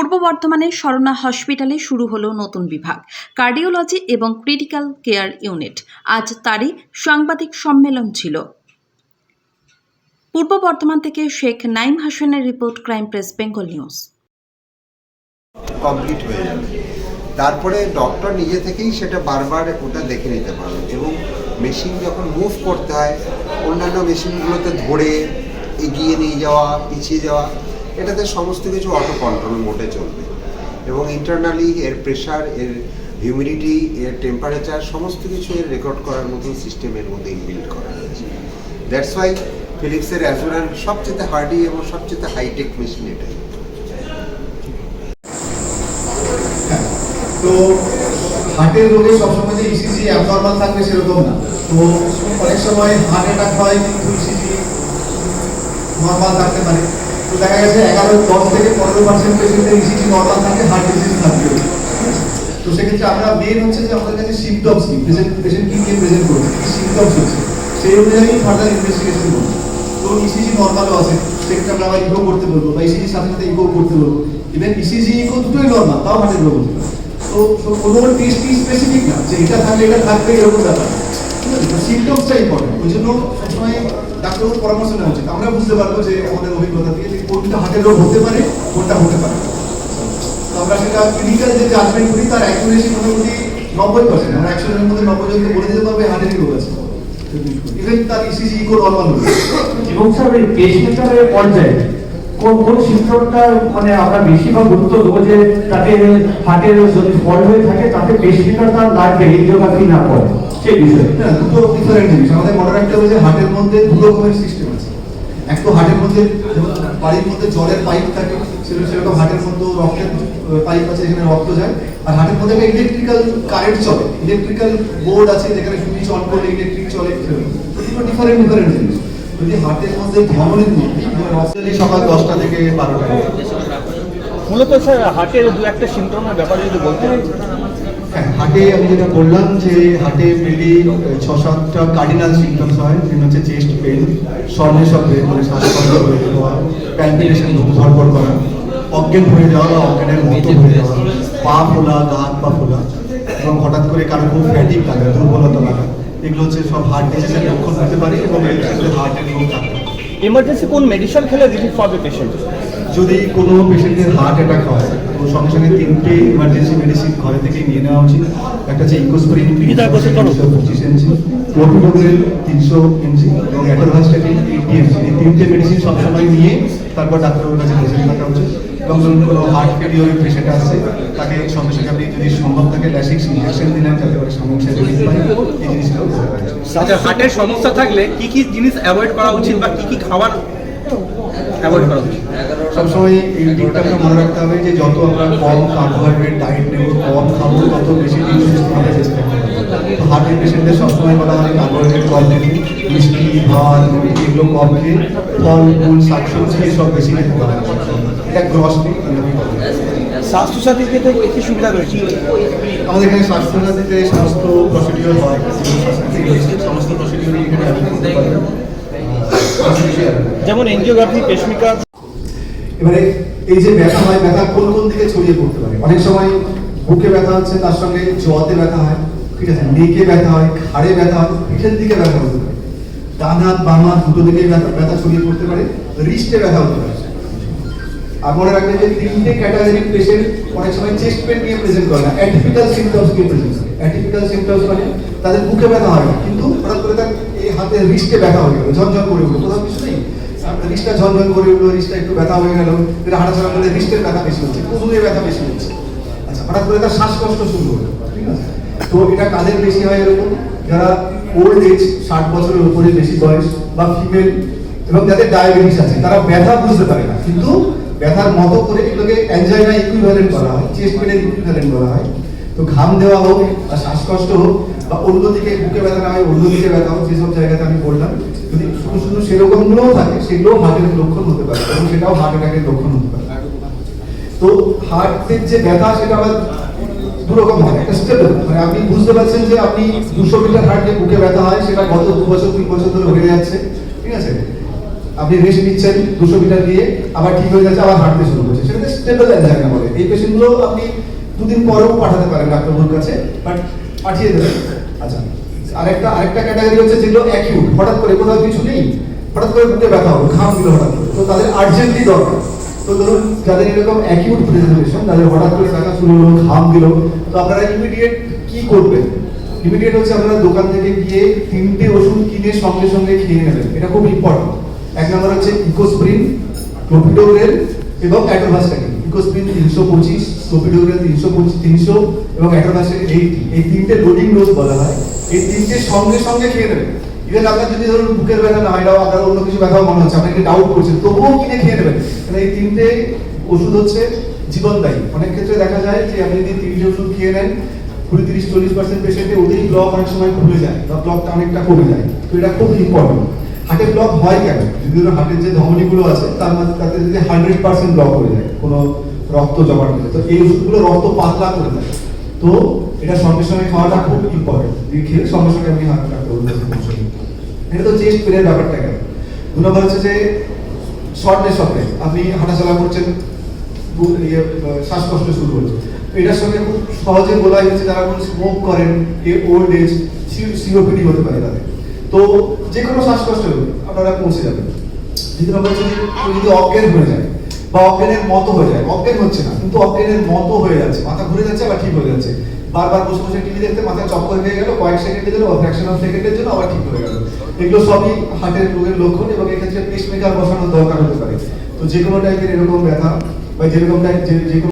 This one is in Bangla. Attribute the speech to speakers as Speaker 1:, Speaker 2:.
Speaker 1: পূর্ব বর্ধমানের স্বর্ণা হসপিটালে শুরু হলো নতুন বিভাগ, কার্ডিওলজি এবং ক্রিটিক্যাল কেয়ার ইউনিট। আজ তারই সাংবাদিক সম্মেলন ছিল। পূর্ব বর্ধমান থেকে শেখ নাইম হাসানের report crime press, Bengal news.
Speaker 2: Complete হয়ে যাবে। তারপরে ডক্টর নিজে থেকেই সেটা বারবার ওটা দেখে নিতে পারবে এবং মেশিন যখন মুভ করতে হয়, অন্যান্য মেশিনগুলোতে ধরে এগিয়ে নিয়ে যাওয়া, পিছিয়ে যাওয়া এটাতে সমস্ত কিছু অটো কন্ট্রোল মোডে চলবে। এবং ইন্টারনালি এর প্রেশার এর হিউমিডিটি এর টেম্পারেচার সমস্ত কিছু এর রেকর্ড করার মতন সিস্টেমের মধ্যে ইনবিল্ড করা হয়েছে। দ্যাটস ওয়াই ফিলিপসের অ্যাজুরান সবচেয়ে হার্ডি এবং সবচেয়ে হাইটেক মেশিন এটাই।
Speaker 3: তো হার্টের রোগে সবসময় যে ইসিজি অ্যাবনর্মাল থাকবে সেরকম না। তো অনেক সময় হার্ট অ্যাটাক হয়, কিন্তু ইসিজি নর্মাল থাকতে পারে। তো দেখা গেছে এগারো, দশ থেকে পনেরো পার্সেন্ট পেশেন্টের ইসিজি নর্মাল থাকে হার্ট ডিজিজ থাকবে তো সেক্ষেত্রে আমরা মেন হচ্ছে যে আমাদের কাছে সিমটমস কি? পেশেন্ট পেশেন্ট কি নিয়ে প্রেজেন্ট করবে? সিমটমস হচ্ছে। সেই অনুযায়ী ফার্দার ইনভেস্টিগেশন করব। তো ইসিজি নর্মালও আছে। সেক্ষেত্রে আমরা আবার ইকো করতে বলব বা ইসিজির সাথে সাথে ইকো করতে বলব। ইভেন ইসিজি ইকো দুটোই নর্মাল তাও হার্টের রোগ হতে তো কোনো টেস্টই স্পেসিফিক না। যে এটা থাকলে এটা থাকবে, এরকম ব্যাপার। সিমটমসটা ইম্পর্টেন্ট ওই জন্য সবসময় ডাক্তারবাবুর পরামর্শ নেওয়া উচিত। আমরা বুঝতে পারব যে আমাদের অভিজ্ঞতা থেকে কোনটা হার্টের রোগ হতে পারে, কোনটা হতে পারে আমরা সেটা ক্লিনিক্যাল যে জাজমেন্ট করি, তার অ্যাকুরেসি মোটামুটি নব্বই পার্সেন্ট আমরা একশো জনের মধ্যে নব্বই জনকে বলে দিতে পারবে হার্টেরই রোগ আছে। ইভেন তার ইসিজি ইকো নর্মাল
Speaker 4: এবং স্যার এই পেসমেকারের পর্যায়ে কোন কোন সিস্টেমটা মানে আমরা বেশিরভাগ গুরুত্ব দেবো যে তাতে হার্টের যদি ফল হয়ে থাকে, তাতে পেসমেকার তার লাগবে না পড়ে সেই
Speaker 3: দুটো ডিফারেন্ট জিনিস। আমাদের মনে রাখতে হবে মধ্যে দু রকমের সিস্টেম আছে। এক তো হার্টের মধ্যে বাড়ির মধ্যে জলের পাইপ থাকে, সেরকম সেরকম হার্টের মধ্যে রক্তের পাইপ আছে যেখানে রক্ত যায়। আর হার্টের মধ্যে ইলেকট্রিক্যাল কারেন্ট চলে। ইলেকট্রিক্যাল বোর্ড আছে যেখানে সুইচ অন করলে ইলেকট্রিক চলে। দুটো ডিফারেন্ট ডিফারেন্ট জিনিস। যদি হার্টের মধ্যে ধমনের মধ্যে সকাল দশটা থেকে বারোটা।
Speaker 5: মূলত স্যার হার্টের দু একটা সিমটমের ব্যাপারে যদি বলতেন।
Speaker 3: হ্যাঁ হার্টে আমি যেটা বললাম যে হার্টে মেনলি ছ সাতটা কার্ডিনাল সিমটমস হয় যেটা হচ্ছে চেস্ট পেন স্বর্ণের শব্দে মানে শ্বাসকষ্ট হয়ে যাওয়া প্যালপিটেশন ধরপড় করা, অজ্ঞান হয়ে যাওয়া বা অজ্ঞানের মতো হয়ে যাওয়া, পা ফোলা হাত পা ফোলা, এবং হঠাৎ করে কারও খুব ফ্যাটিক লাগা, দুর্বলতা লাগা, এগুলো হচ্ছে সব হার্ট ডিজিজের লক্ষণ হতে পারে এবং হার্টের রোগ থাকতে পারে
Speaker 5: ইমার্জেন্সি কোন মেডিসিন খেলে রিলিফ পাবে পেশেন্ট
Speaker 3: যদি কোনো পেশেন্টের হার্ট অ্যাটাক হয় তো সঙ্গে সঙ্গে তিনটে ইমার্জেন্সি মেডিসিন ঘরে থেকে নিয়ে নেওয়া উচিত। একটা হচ্ছে ইকোস্প্রিন তিনশো পঁচিশ এমজি প্রোপিডোগ্রেল তিনশো এমজি এবং অ্যাটোভাস্টাটিন এইটি এমজি এই তিনটে মেডিসিন সবসময় নিয়ে তারপর ডাক্তারের কাছে প্রেজেন্ট থাকা উচিত। এবং ধরুন কোনো হার্ট ফেলিওরের পেশেন্ট আসছে তাকে সঙ্গে সঙ্গে আপনি যদি সম্ভব থাকে ল্যাসিক্স ইঞ্জেকশন দিলেন যাতে করে সমস্যা রিলিফ পায় এই জিনিসগুলো পারেন
Speaker 5: আচ্ছা হার্টের সমস্যা থাকলে কি কি জিনিস অ্যাভয়েড করা উচিত বা কি কি খাবার অ্যাভয়েড করা। উচিত
Speaker 3: সবসময় এই দিকটা আমরা মনে রাখতে হবে যে যত আমরা কম কার্বোহাইড্রেট ডায়েট নেব কম খাব তত বেশি দিন সুস্থ থাকতে চেষ্টা করব। তো হার্টের পেশেন্টদের সবসময় বলা হয় কার্বোহাইড্রেট কম খেতে। মিষ্টি ভাত রুটি এগুলো কম খেয়ে ফল ফুল শাকসবজি এসব বেশি খেতে হয় এটা গ্রসলি
Speaker 5: স্বাস্থ্যসাথী ক্ষেত্রে কি কি সুবিধা রয়েছে।
Speaker 3: আমাদের এখানে স্বাস্থ্যসাথীতে সমস্ত প্রসিডিওর হয় সমস্ত প্রসিডিওরই এখানে
Speaker 5: যেমন এনজিওগ্রাফি পেসমেকার
Speaker 3: এবারে এই যে ব্যথা হয়, ব্যথা কোন কোন দিকে ছড়িয়ে পড়তে পারে? অনেক সময় বুকে ব্যথা হচ্ছে, তার সঙ্গে জোয়াতে ব্যথা হয়, ঠিক আছে? নেকে ব্যথা হয়, ঘাড়ে ব্যথা হয়, পিঠের দিকে ব্যথা হতে পারে। ডান হাত, বাম হাত, দুটো দিকে ব্যথা ব্যথা ছড়িয়ে পড়তে পারে, রিস্টে ব্যথা হতে পারে। আর মনে রাখবেন যে তিনটে ক্যাটাগরির পেশেন্ট অনেক সময় চেস্ট পেন নিয়ে প্রেজেন্ট করে না অ্যাটিপিক্যাল সিমটমস নিয়ে প্রেজেন্ট করে। অ্যাটিপিক্যাল সিমটমস মানে তাদের বুকে ব্যথা হয় কিন্তু হঠাৎ করে তার এই হাতে রিস্টে ব্যথা হয়ে গেল ঝনঝন করে উঠল কোথাও কিছু নেই। রিস্টটা ঝনঝন করে উঠল, রিস্টটা একটু ব্যথা হয়ে গেল। মধ্যে রিস্টের ব্যথা বেশি হচ্ছে ব্যথা বেশি হচ্ছে। আচ্ছা হঠাৎ করে তার শ্বাসকষ্ট শুরু হলো, ঠিক আছে? তো এটা কাদের বেশি হয় এরকম? যারা ওল্ড এজ ষাট বছরের উপরে বেশি বয়স, বা ফিমেল এবং যাদের ডায়াবেটিস আছে, তারা ব্যথা বুঝতে পারে না। কিন্তু ব্যথার মতো করে এগুলোকে অ্যানজাইনা ইকুইভ্যালেন্ট করা হয় চেস্ট পেনের ইকুইভ্যালেন্ট করা হয়। তো ঘাম দেওয়া হোক বা শ্বাসকষ্ট হোক বা অন্যদিকে বুকে ব্যথা না হয় অন্যদিকে ব্যথা হোক যেসব জায়গাতে আমি বললাম যদি শুধু শুধু সেরকমগুলোও থাকে, সেগুলোও হার্টের লক্ষণ হতে পারে এবং সেটাও হার্ট অ্যাটাকের লক্ষণ হতে পারে। তো হার্টের যে ব্যথা, সেটা আবার হয়। একটা স্টেবল মানে আপনি বুঝতে পারছেন যে আপনি দুশো মিটার বুকে ব্যথা হয়, সেটা গত দু বছর, তিন বছর ধরে হয়ে যাচ্ছে, ঠিক আছে? আপনি রেস্ট নিচ্ছেন দুশো মিটার দিয়ে আবার ঠিক হয়ে যাচ্ছে, আবার হাঁটতে শুরু করছে। সেটা স্টেবল অ্যাঞ্জাইনা বলে। এই পেশেন্টগুলো আপনি দুদিন পরেও পাঠাতে পারেন ডাক্তারবাবুর কাছে বাট পাঠিয়ে দেবেন। আচ্ছা আরেকটা আরেকটা ক্যাটাগরি হচ্ছে যেগুলো অ্যাকিউট হঠাৎ করে কোথাও কিছু নেই, হঠাৎ করে বুকে ব্যথা হবে, ঘাম দিল হঠাৎ তো তাদের আর্জেন্টলি দরকার। তো ধরুন, যাদের এরকম অ্যাকিউট প্রেজেন্টেশন যাদের হঠাৎ করে ব্যথা শুরু হলো, ঘাম দিল, তো আপনারা ইমিডিয়েট কি করবেন? ইমিডিয়েট হচ্ছে আপনারা দোকান থেকে গিয়ে তিনটে ওষুধ কিনে সঙ্গে সঙ্গে খেয়ে নেবেন। এটা খুব ইম্পর্টেন্ট এক নম্বর হচ্ছে ইকোস্প্রিন ক্লোপিডোগ্রেল এবং অ্যাটোভাস্টাকিন ইকোস্প্রিন তিনশো পঁচিশ ক্লোপিডোগ্রেল তিনশো পঁচিশ তিনশো এবং অ্যাটোভাস্টাকিন এইটি এই তিনটে লোডিং ডোজ বলা হয়। এই তিনটে সঙ্গে সঙ্গে খেয়ে নেবেন ইভেন আপনার যদি ধরুন বুকের ব্যথা না হয় আপনার অন্য কিছু ব্যথাও মনে হচ্ছে, আপনাকে ডাউট করছেন তবুও কিনে খেয়ে নেবেন। কারণ এই তিনটে ওষুধ হচ্ছে জীবনদায়ী। অনেক ক্ষেত্রে দেখা যায় যে আপনি যদি তিনটে ওষুধ খেয়ে নেন, কুড়ি, তিরিশ, চল্লিশ পার্সেন্ট পেশেন্টে ওদেরই ব্লক অনেক সময় খুলে যায় বা ব্লকটা অনেকটা কমে যায়। তো এটা খুব ইম্পর্টেন্ট হার্টে ব্লক হয় কেন? যদি হার্টের যে ধমনীগুলো আছে তার মধ্যে তাতে যদি হান্ড্রেড পার্সেন্ট ব্লক হয়ে যায় কোনো রক্ত জমাট হলে তো এই ওষুধগুলো রক্ত পাতলা করে দেয়। তো এটা সঙ্গে সঙ্গে খাওয়াটা খুব ইম্পর্টেন্ট খেয়ে সঙ্গে সঙ্গে আপনি হার্ট ডাক্তার পৌঁছবেন এটা তো চেস্ট পেনের ব্যাপারটা কেন? দু নম্বর হচ্ছে যে শর্টনেস অফ ব্রেথ আপনি হাঁটাচলা করছেন ইয়ে, শ্বাসকষ্ট শুরু হচ্ছে। এটার সঙ্গে খুব সহজে বলা হচ্ছে যারা স্মোক করেন এ ওল্ড এজ সিওপিডি হতে পারে তাদের। তো যে কোনো শ্বাসকষ্ট আপনারা পৌঁছে যাবেন। দ্বিতীয় নম্বর হচ্ছে যদি অজ্ঞান হয়ে যায় বা অজ্ঞানের মতো হয়ে যায়, অজ্ঞান হচ্ছে না, কিন্তু অজ্ঞানের মতো হয়ে যাচ্ছে, মাথা ঘুরে যাচ্ছে, আবার ঠিক হয়ে যাচ্ছে। বারবার বসে বসে টিভি দেখতে মাথায় চক্কর হয়ে গেল, কয়েক সেকেন্ডের জন্য ফ্র্যাকশন অফ সেকেন্ডের জন্য আবার ঠিক হয়ে গেল। এগুলো সবই হার্টের রোগের লক্ষণ এবং এক্ষেত্রে পেসমেকার বসানোর দরকার হতে পারে। তো যে কোনো টাইপের এরকম ব্যথা বা যেরকম টাইপ যে কোনো